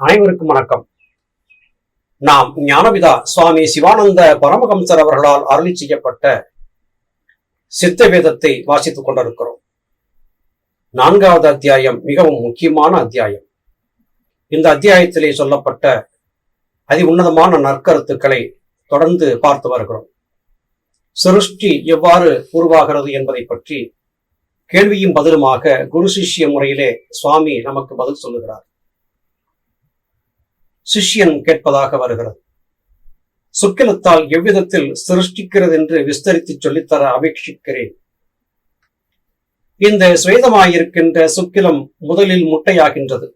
அனைவருக்கும் வணக்கம். நாம் ஞானபிதா சுவாமி சிவானந்த பரமஹம்சர் அவர்களால் அருளி செய்யப்பட்ட சித்த வேதத்தை வாசித்துக் கொண்டிருக்கிறோம். நான்காவது அத்தியாயம் மிகவும் முக்கியமான அத்தியாயம். இந்த அத்தியாயத்திலே சொல்லப்பட்ட அதி உன்னதமான நற்கருத்துக்களை தொடர்ந்து பார்த்து வருகிறோம். சிருஷ்டி எவ்வாறு உருவாகிறது என்பதை பற்றி கேள்வியும் பதிலுமாக குரு சிஷ்ய முறையிலே சுவாமி நமக்கு பதில் சொல்லுகிறார். சிஷ்யன் கேட்பதாக வருகிறது. சுக்கிலத்தால் எவ்விதத்தில் சிருஷ்டிக்கிறது என்று விஸ்தரித்து சொல்லித்தர அபேட்சிக்கிறேன். இந்த சுவேதமாயிருக்கின்ற சுக்கிலம் முதலில் முட்டையாகின்றது.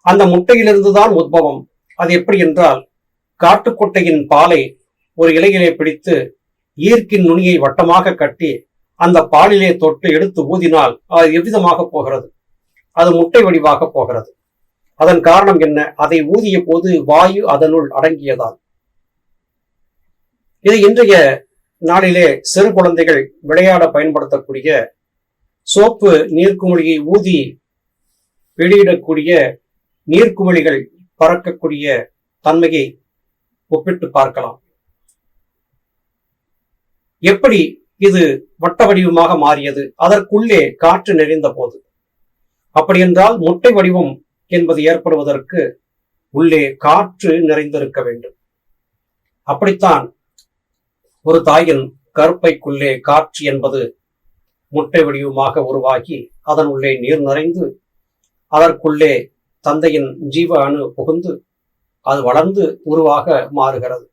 அந்த முட்டையிலிருந்துதான் உத்பவம். அது எப்படி என்றால் காட்டுக்கொட்டையின் பாலை ஒரு இலையிலே பிடித்து ஈர்க்கின் நுனியை வட்டமாக கட்டி அந்த பாலிலே தொட்டு எடுத்து ஊதினால் அது எவ்விதமாக போகிறது? அது முட்டை வடிவாக போகிறது. அதன் காரணம் என்ன? அதை ஊதிய போது வாயு அதனுள் அடங்கியதால். இது இன்றைய நாளிலே சிறு குழந்தைகள் விளையாட பயன்படுத்தக்கூடிய சோப்பு நீர்க்குமிழியை ஊதி வெளியிடக்கூடிய நீர்க்குமிழிகள் பறக்கக்கூடிய தன்மையை ஒப்பிட்டு பார்க்கலாம். எப்படி இது வட்ட வடிவமாக மாறியது? அதற்குள்ளே காற்று நிறைந்த போது அப்படி என்றால் முட்டை வடிவம் என்பது ஏற்படுவதற்கு உள்ளே காற்று நிறைந்திருக்க வேண்டும். அப்படித்தான் ஒரு தாயின் கருப்பைக்குள்ளே காற்று என்பது முட்டை வடிவமாக உருவாகி அதன் உள்ளே நீர் நிறைந்து அதற்குள்ளே தந்தையின் ஜீவ அணு புகுந்து அது வளர்ந்து உருவாக மாறுகிறது.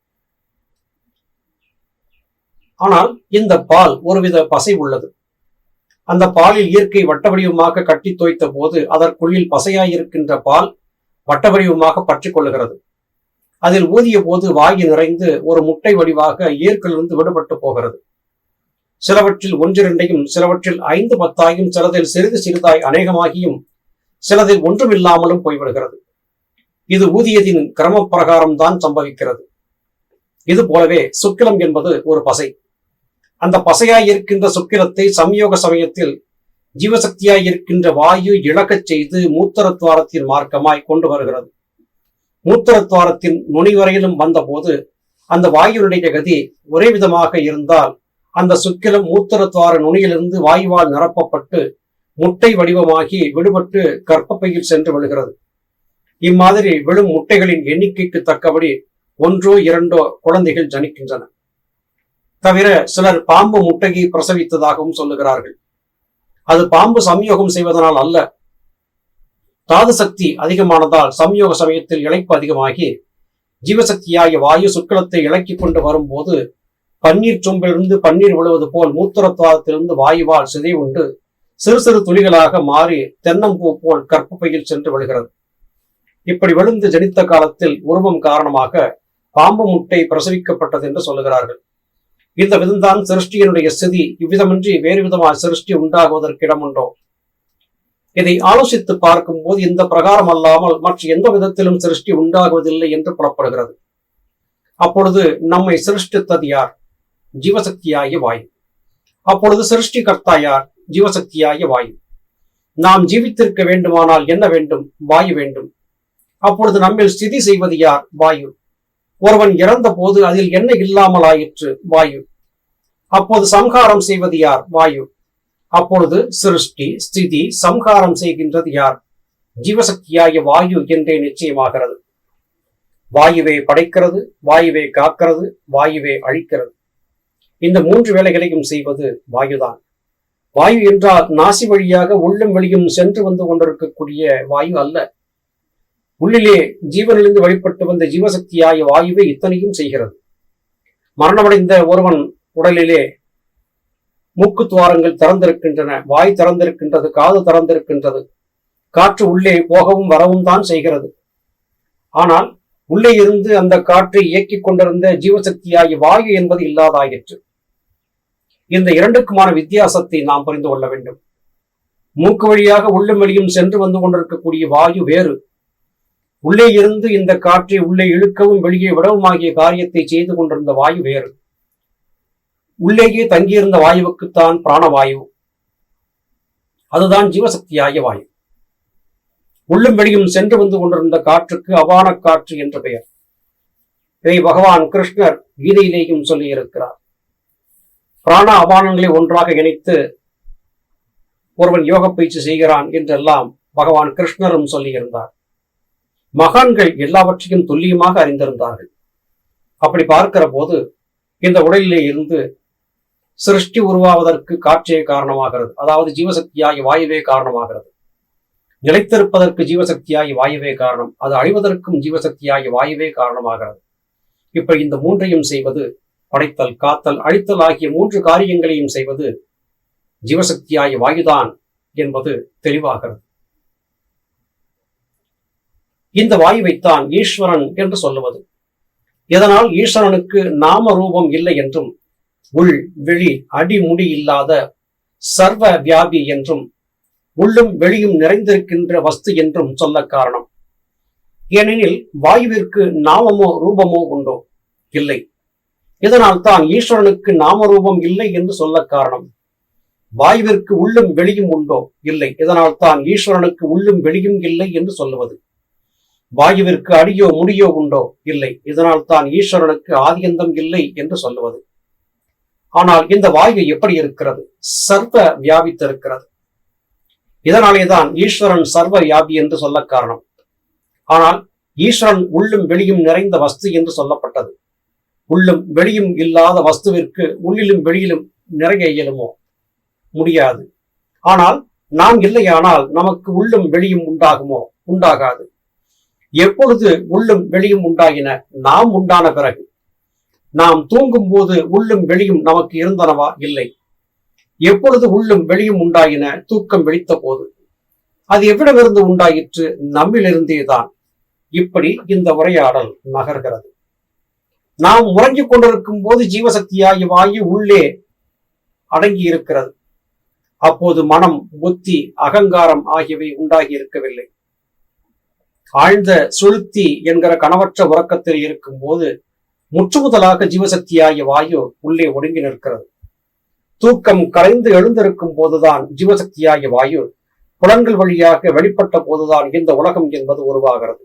ஆனால் இந்த பால் ஒருவித பசை உள்ளது. அந்த பாலில் இயற்கை வட்ட வடிவமாக கட்டி தோய்த்த போது அதற்குள்ளில் பசையாயிருக்கின்ற பால் வட்ட வடிவமாக பற்றி கொள்ளுகிறது. அதில் ஊதிய போது வாயு நிறைந்து ஒரு முட்டை வடிவாக இயற்கையிலிருந்து விடுபட்டு போகிறது. சிலவற்றில் ஒன்றிரண்டையும் சிலவற்றில் ஐந்து பத்தாயும் சிலதில் சிறிது சிறிதாய் அநேகமாகியும் சிலதில் ஒன்றுமில்லாமலும் போய்விடுகிறது. இது ஊதியத்தின் கிரம பிரகாரம் தான் சம்பவிக்கிறது. இது போலவே சுக்கிலம் என்பது ஒரு பசை. அந்த பசையாய் இருக்கின்ற சுக்கிரத்தை சம்யோக சமயத்தில் ஜீவசக்தியாய் இருக்கின்ற வாயு இழக்கச் செய்து மூத்தரத்வாரத்தின் மார்க்கமாய் கொண்டு வருகிறது. மூத்தரத்வாரத்தின் நுனி வரையிலும் வந்தபோது அந்த வாயுனுடைய கதி ஒரே விதமாக இருந்தால் அந்த சுக்கிலம் மூத்தரத்வார நுனியிலிருந்து வாயுவால் நிரப்பப்பட்டு முட்டை வடிவமாகி விடுபட்டு கற்பப்பையில் சென்று விழுகிறது. இம்மாதிரி விழும் முட்டைகளின் எண்ணிக்கைக்கு தக்கபடி ஒன்றோ இரண்டோ குழந்தைகள் ஜனிக்கின்றன. தவிர சிலர் பாம்பு முட்டகி பிரசவித்ததாகவும் சொல்லுகிறார்கள். அது பாம்பு சம்யோகம் செய்வதனால் அல்ல. தாது சக்தி அதிகமானதால் சம்யோக சமயத்தில் இழைப்பு அதிகமாகி ஜீவசக்தியாகிய வாயு சுக்களத்தை இழக்கி கொண்டு வரும்போது பன்னீர் சொம்பிலிருந்து பன்னீர் விழுவது போல் மூத்திரத்வாரத்திலிருந்து வாயுவால் சிதை உண்டு சிறு சிறு துளிகளாக மாறி தென்னம்பூ போல் கற்பப்பையில் சென்று விழுகிறது. இப்படி விழுந்து ஜனித்த காலத்தில் உருவம் காரணமாக பாம்பு முட்டை பிரசவிக்கப்பட்டது என்று சொல்லுகிறார்கள். இந்த விதம்தான் சிருஷ்டியினுடைய ஸ்திதி இவ்விதமின்றி வேறு விதமாக சிருஷ்டி உண்டாகுவதற்கு இடமுண்டோ இதை ஆலோசித்து பார்க்கும் போது இந்த பிரகாரம் அல்லாமல் மற்ற எந்த விதத்திலும் சிருஷ்டி உண்டாகுவதில்லை என்று புலப்படுகிறது. அப்பொழுது நம்மை சிருஷ்டித்தது யார்? ஜீவசக்தியாகிய வாயு. அப்பொழுது சிருஷ்டி கர்த்தா யார்? ஜீவசக்தியாகிய வாயு. நாம் ஜீவித்திருக்க வேண்டுமானால் என்ன வேண்டும்? வாயு வேண்டும். அப்பொழுது நம்மில் ஸ்திதி செய்வது யார்? வாயு. ஒருவன் இறந்த போது அதில் என்ன இல்லாமல் ஆயிற்று வாயு. அப்போது சம்ஹாரம் செய்வது யார்? வாயு. அப்பொழுது சிருஷ்டி ஸ்திதி சம்ஹாரம் செய்கின்றது யார்? ஜீவசக்தியாகிய வாயு என்றே நிச்சயமாகிறது. வாயுவை படைக்கிறது வாயுவை காக்கிறது வாயுவை அழிக்கிறது. இந்த மூன்று வேலைகளையும் செய்வது வாயுதான். வாயு என்றால் நாசி வழியாக உள்ளும் வெளியும் சென்று வந்து கொண்டிருக்கக்கூடிய வாயு அல்ல. உள்ளிலே ஜீவனிலிருந்து வெளிப்பட்டு வந்த ஜீவசக்தியாய வாயுவை இத்தனையும் செய்கிறது. மரணமடைந்த ஒருவன் உடலிலே மூக்கு துவாரங்கள் திறந்திருக்கின்றன வாய் திறந்திருக்கின்றது காது திறந்திருக்கின்றது. காற்று உள்ளே போகவும் வரவும் தான் செய்கிறது. ஆனால் உள்ளே இருந்து அந்த காற்றை இயக்கிக் கொண்டிருந்த ஜீவசக்தியாகிய வாயு என்பது இல்லாதாயிற்று. இந்த இரண்டுக்குமான வித்தியாசத்தை நாம் புரிந்து கொள்ள வேண்டும். மூக்கு வழியாக உள்ளும் வெளியும் சென்று வந்து கொண்டிருக்கக்கூடிய வாயு வேறு. உள்ளே இருந்து இந்த காற்றை உள்ளே இழுக்கவும் வெளியே விடவும் ஆகிய காரியத்தை செய்து கொண்டிருந்த வாயு வேறு. உள்ளேயே தங்கியிருந்த வாயுவுக்குத்தான் பிராணவாயு. அதுதான் ஜீவசக்தியாகிய வாயு. உள்ளும் வெளியும் சென்று வந்து கொண்டிருந்த காற்றுக்கு அவான காற்று என்று பெயர். இதை பகவான் கிருஷ்ணர் கீதையிலேயும் சொல்லியிருக்கிறார். பிராண அபானங்களை ஒன்றாக இணைத்து ஒருவன் யோக பயிற்சி செய்கிறான் என்றெல்லாம் பகவான் கிருஷ்ணரும் சொல்லியிருந்தார். மகான்கள் எல்லாவற்றையும் துல்லியமாக அறிந்திருந்தார்கள். அப்படி பார்க்கிற போது இந்த உடலிலே இருந்து சிருஷ்டி உருவாவதற்கு காற்றே காரணமாகிறது. அதாவது ஜீவசக்தியாகி வாயுவே காரணமாகிறது. நிலைத்திருப்பதற்கு ஜீவசக்தியாகி வாயுவே காரணம். அது அழிவதற்கும் ஜீவசக்தியாகி வாயுவே காரணமாகிறது. இப்ப இந்த மூன்றையும் செய்வது படைத்தல் காத்தல் அழித்தல் ஆகிய மூன்று காரியங்களையும் செய்வது ஜீவசக்தியாகி வாயுதான் என்பது தெளிவாகிறது. இந்த வாயுவைத்தான் ஈஸ்வரன் என்று சொல்லுவது. இதனால் ஈஸ்வரனுக்கு நாம ரூபம் இல்லை என்றும் உள் வெளி அடிமுடி இல்லாத சர்வ வியாபி என்றும் உள்ளும் வெளியும் நிறைந்திருக்கின்ற வஸ்து என்றும் சொல்ல காரணம். ஏனெனில் வாயுவிற்கு நாமமோ ரூபமோ உண்டோ? இல்லை. இதனால் தான் ஈஸ்வரனுக்கு நாம ரூபம் இல்லை என்று சொல்ல காரணம். வாயுவிற்கு உள்ளும் வெளியும் உண்டோ? இல்லை. இதனால் தான் ஈஸ்வரனுக்கு உள்ளும் வெளியும் இல்லை என்று சொல்லுவது. வாயுவிற்கு அடியோ முடியோ உண்டோ? இல்லை. இதனால் தான் ஈஸ்வரனுக்கு ஆதியந்தம் இல்லை என்று சொல்லுவது. ஆனால் இந்த வாயு எப்படி இருக்கிறது? சர்வ வியாபித்திருக்கிறது. இதனாலேதான் ஈஸ்வரன் சர்வ வியாபி என்று சொல்ல காரணம். ஆனால் ஈஸ்வரன் உள்ளும் வெளியும் நிறைந்த வஸ்து என்று சொல்லப்பட்டது. உள்ளும் வெளியும் இல்லாத வஸ்துவிற்கு உள்ளிலும் வெளியிலும் நிறைய இயலுமோ? முடியாது. ஆனால் நாம் இல்லையானால் நமக்கு உள்ளும் வெளியும் உண்டாகுமோ? உண்டாகாது. எப்பொழுது உள்ளும் வெளியும் உண்டாகின நாம் உண்டான பிறகு? நாம் தூங்கும் போது உள்ளும் வெளியும் நமக்கு இருந்தனவா? இல்லை. எப்பொழுது உள்ளும் வெளியும் உண்டாயின தூக்கம் வெளித்த போது அது எவ்விடமிருந்து உண்டாயிற்று? நம்மிலிருந்தே தான் இப்படி இந்த உரையாடல் நகர்கிறது. நாம் உறங்கிக் கொண்டிருக்கும் போது ஜீவசக்தியாகி வாயு உள்ளே அடங்கி இருக்கிறது அப்போது மனம் புத்தி அகங்காரம் ஆகியவை உண்டாகி இருக்கவில்லை. ஆழ்ந்த சுழுத்தி என்கிற கணவற்ற உறக்கத்தில் இருக்கும் போது முற்றுமுதலாக ஜீவசக்தியாகிய வாயு உள்ளே ஒடுங்கி நிற்கிறது. தூக்கம் கரைந்து எழுந்திருக்கும் போதுதான் ஜீவசக்தியாகிய வாயு புலன்கள் வழியாக வெளிப்பட்ட போதுதான் இந்த உலகம் என்பது உருவாகிறது.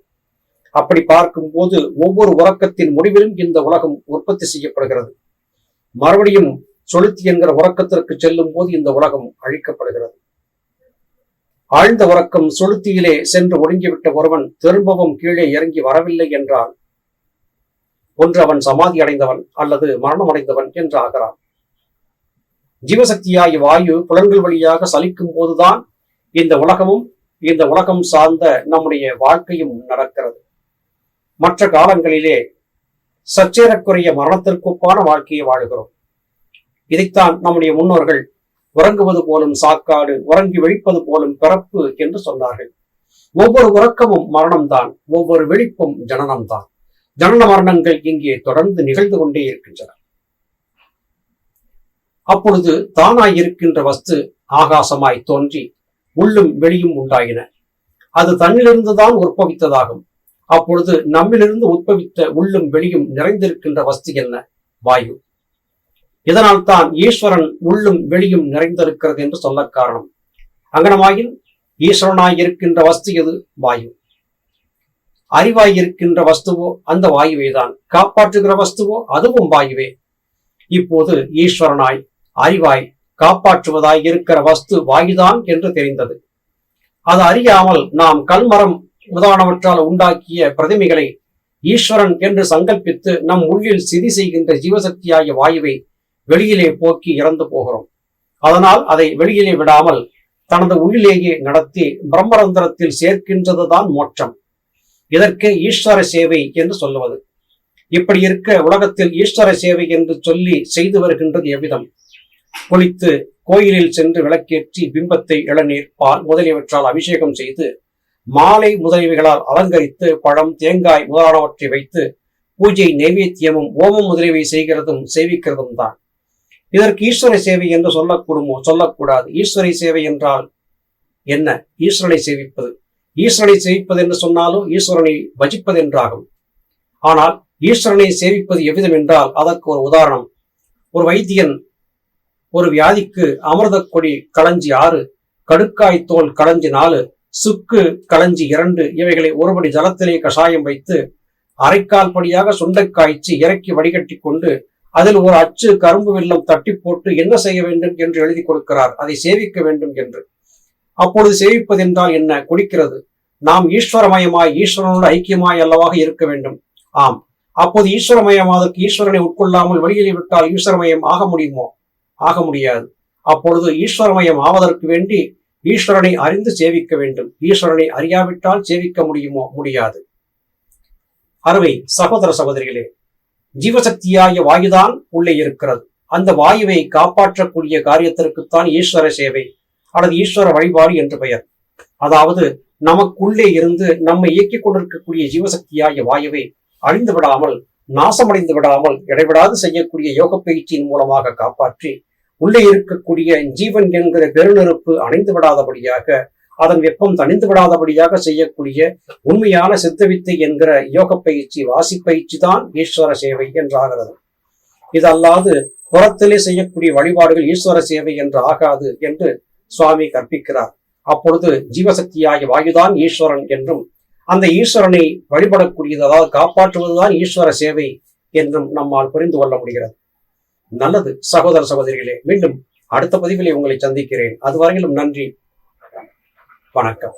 அப்படி பார்க்கும் போது ஒவ்வொரு உறக்கத்தின் முடிவிலும் இந்த உலகம் உற்பத்தி செய்யப்படுகிறது. மறுபடியும் சொலுத்தி என்கிற உறக்கத்திற்கு செல்லும் போது இந்த உலகம் அழிக்கப்படுகிறது. ஆழ்ந்த உறக்கம் சுளுத்தியிலே சென்று ஒடுங்கிவிட்ட ஒருவன் திரும்பவும் கீழே இறங்கி வரவில்லை என்றால் ஒன்று அவன் சமாதி அடைந்தவன் அல்லது மரணம் அடைந்தவன் என்று ஆகிறான். ஜீவசக்தியாகி வாயு புலன்கள் வழியாக சலிக்கும் போதுதான் இந்த உலகமும் இந்த உலகம் சார்ந்த நம்முடைய வாழ்க்கையும் நடக்கிறது. மற்ற காலங்களிலே சச்சேரக்குரிய மரணத்திற்குப்பான வாழ்க்கையை வாழுகிறோம். இதைத்தான் நம்முடைய முன்னோர்கள் உறங்குவது போலும் சாக்காடு உறங்கி வெளிப்பது போலும் பிறப்பு என்று சொன்னார்கள். ஒவ்வொரு உறக்கமும் மரணம்தான் ஒவ்வொரு வெளிப்பும் ஜனனம்தான். ஜனன மரணங்கள் இங்கே தொடர்ந்து நிகழ்ந்து கொண்டே இருக்கின்றன. அப்பொழுது தானாய் இருக்கின்ற வஸ்து ஆகாசமாய் தோன்றி உள்ளும் வெளியும் உண்டாயின. அது தன்னிலிருந்துதான் உற்பவித்ததாகும். அப்பொழுது நம்மிலிருந்து உற்பவித்த உள்ளும் வெளியும் நிறைந்திருக்கின்ற வஸ்து என்ன? வாயு. இதனால் தான் ஈஸ்வரன் உள்ளும் வெளியும் நிறைந்திருக்கிறது என்று சொல்ல காரணம். அங்கனமாயின் ஈஸ்வரனாய் இருக்கின்ற வஸ்து எது? வாயு. அறிவாய் இருக்கின்ற வஸ்துவோ அந்த வாயுவே தான் காப்பாற்றுகிற வஸ்துவோ அதுவும் வாயுவே. இப்போது ஈஸ்வரனாய் அறிவாய் காப்பாற்றுவதாய் இருக்கிற வஸ்து வாயுதான் என்று தெரிந்தது. அது அறியாமல் நாம் கல்மரம் முதலானவற்றால் உண்டாக்கிய பிரதிமைகளை ஈஸ்வரன் என்று சங்கல்பித்து நம் உள்ளில் சிதி செய்கின்ற ஜீவசக்தியாகிய வாயுவை வெளியிலே போக்கி இறந்து போகிறோம். அதனால் அதை வெளியிலே விடாமல் தனது உள்ளிலேயே நடத்தி பிரம்மரந்திரத்தில் சேர்க்கின்றதுதான் மோட்சம். இதற்கு ஈஸ்வர சேவை என்று சொல்லுவது. இப்படி இருக்க உலகத்தில் ஈஸ்வர சேவை என்று சொல்லி செய்து வருகின்றது எவ்விதம்? குளித்து கோயிலில் சென்று விளக்கேற்றி பிம்பத்தை இளநீர் பால் முதலியவற்றால் அபிஷேகம் செய்து மாலை முதலியவைகளால் அலங்கரித்து பழம் தேங்காய் முதலானவற்றை வைத்து பூஜை நைவேத்தியமும் ஓமம் முதலியவை செய்கிறதும் சேவிக்கிறதும் தான். இதற்கு ஈஸ்வர சேவை என்று சொல்லக்கூடுமோ? சொல்லக்கூடாது. ஈஸ்வரை சேவை என்றால் என்ன? ஈஸ்வரனை சேவிப்பது. ஈஸ்வரனை சேவிப்பது என்று சொன்னாலும் ஈஸ்வரனை பஜிப்பது என்றாகும் ஆனால் ஈஸ்வரனை சேவிப்பது எவ்விதம் என்றால் அதற்கு ஒரு உதாரணம். ஒரு வைத்தியன் ஒரு வியாதிக்கு அமிர்த கொடி களஞ்சி ஆறு கடுக்காய் தோல் களஞ்சி நாலு சுக்கு களஞ்சி இரண்டு இவைகளை ஒருபடி ஜலத்திலே கஷாயம் வைத்து அரைக்கால் படியாக சுண்டை காய்ச்சி இறக்கி வடிகட்டி கொண்டு அதில் ஒரு அச்சு கரும்பு வெல்லம் தட்டி போட்டு என்ன செய்ய வேண்டும் என்று எழுதி கொடுக்கிறார். அதை சேவிக்க வேண்டும் என்று. அப்பொழுது சேவிப்பதென்றால் என்ன? குடிக்கிறது. நாம் ஈஸ்வரமயமாய் ஈஸ்வரனோடு ஐக்கியமாய் அல்லவாக இருக்க வேண்டும். ஆம். அப்போது ஈஸ்வரமயமாதற்கு ஈஸ்வரனை உட்கொள்ளாமல் வெளியிலே விட்டால் ஈஸ்வரமயம் ஆக முடியுமோ? ஆக முடியாது. அப்பொழுது ஈஸ்வரமயம் ஆவதற்கு வேண்டி ஈஸ்வரனை அறிந்து சேவிக்க வேண்டும். ஈஸ்வரனை அறியாவிட்டால் சேவிக்க முடியுமோ? முடியாது. அருமை சகோதர சகோதரிகளே ஜீவசக்தியாகிய வாயுதான் உள்ளே இருக்கிறது. அந்த வாயுவை காப்பாற்றக்கூடிய காரியத்திற்குத்தான் ஈஸ்வர சேவை அல்லது ஈஸ்வர வழிபாடு என்று பெயர். அதாவது நமக்குள்ளே இருந்து நம்மை இயக்கிக் கொண்டிருக்கக்கூடிய ஜீவசக்தியாகிய வாயுவை அழிந்து விடாமல் நாசமடைந்து விடாமல் இடைவிடாது செய்யக்கூடிய யோக பயிற்சியின் மூலமாக காப்பாற்றி உள்ளே இருக்கக்கூடிய ஜீவன் என்கிற பெருநெருப்பு அணைந்து விடாதபடியாக அதன் வெப்பம் தணிந்து விடாதபடியாக செய்யக்கூடிய உண்மையான சித்தவித்தை என்கிற யோக பயிற்சி வாசி பயிற்சி தான் ஈஸ்வர சேவை என்றாகிறது. இது அல்லாது புறத்திலே செய்யக்கூடிய வழிபாடுகள் ஈஸ்வர சேவை என்று ஆகாது என்று சுவாமி கற்பிக்கிறார். அப்பொழுது ஜீவசக்தியாகிய வாயுதான் ஈஸ்வரன் என்றும் அந்த ஈஸ்வரனை வழிபடக்கூடியது அதாவது காப்பாற்றுவதுதான் ஈஸ்வர சேவை என்றும் நம்மால் புரிந்து கொள்ள முடிகிறது. நல்லது சகோதர சகோதரிகளே மீண்டும் அடுத்த பதிவிலே உங்களை சந்திக்கிறேன். அதுவரையிலும் நன்றி. வணக்கம்.